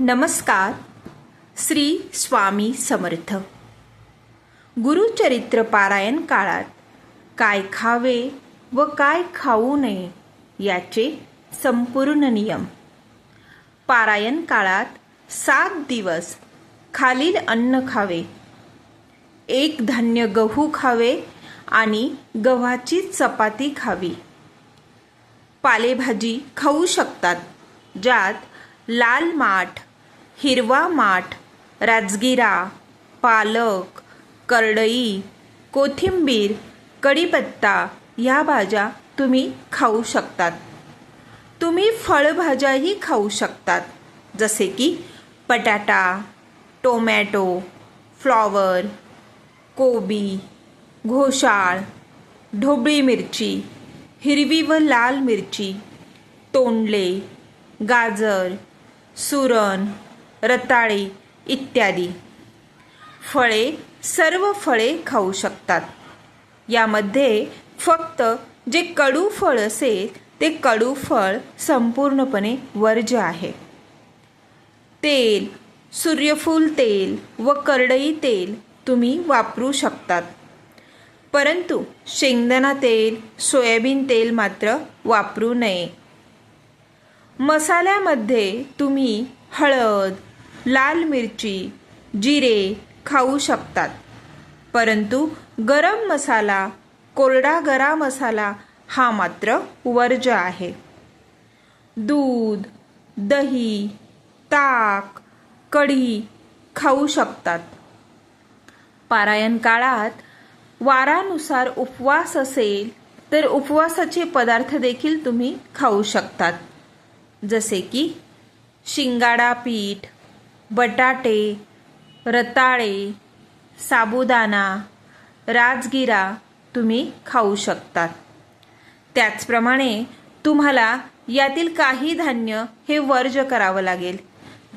नमस्कार. श्री स्वामी समर्थ. गुरुचरित्र पारायण काळात काय खावे व काय खाऊ नये याचे संपूर्ण नियम. पारायण काळात सात दिवस खालील अन्न खावे. एक धान्य गहू खावे आणि गव्हाची चपाती खावी. पालेभाजी खाऊ शकतात ज्यात लाल माठ हिरवा माठ राजगिरा पालक करडई कोथिंबीर कढीपत्ता ह्या भाज्या तुम्ही खाऊ शकतात. तुम्ही फळभाज्याही खाऊ शकतात जसे की बटाटा टोमॅटो फ्लॉवर कोबी घोसाळ ढोबळी मिरची हिरवी व लाल मिरची तोंडले गाजर सुरण रताळी इत्यादी. फळे सर्व फळे खाऊ शकतात. यामध्ये फक्त जे कडू फळ असेल ते कडू फळ संपूर्णपणे वर्ज्य आहे. तेल सूर्यफूल तेल व करडई तेल तुम्ही वापरू शकतात. परंतु शेंगदाणा तेल सोयाबीन तेल मात्र वापरू नये. मसाल्यामध्ये तुम्ही हळद लाल मिरची जिरे खाऊ शकतात. परंतु गरम मसाला कोरडा गरा मसाला हा मात्र वर्ज्य आहे. दूध दही ताक कढी खाऊ शकतात. पारायण काळात वारानुसार उपवास असेल तर उपवासाचे पदार्थ देखील तुम्ही खाऊ शकतात. जसे की शिंगाडा पीठ बटाटे रताळे साबुदाणा राजगिरा तुम्ही खाऊ शकतात. त्याचप्रमाणे तुम्हाला यातील काही धान्य हे वर्ज करावं लागेल.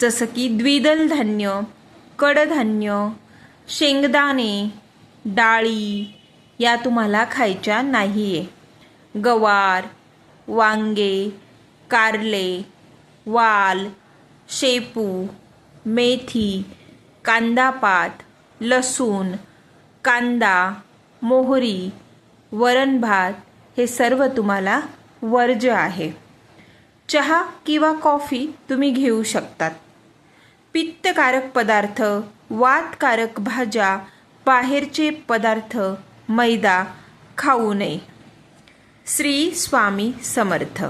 जसं की द्विदल धान्य कडधान्य शेंगदाणे डाळी या तुम्हाला खायच्या नाही आहे गवार वांगे कारले वाल शेपू मेथी कांदापात लसूण कांदा मोहरी वरण भात हे सर्व तुम्हाला वर्ज्य आहे. चहा किंवा कॉफी तुम्ही घेऊ शकतात. पित्तकारक पदार्थ वातकारक भाज्या बाहेरचे पदार्थ मैदा खाऊ नये. श्री स्वामी समर्थ.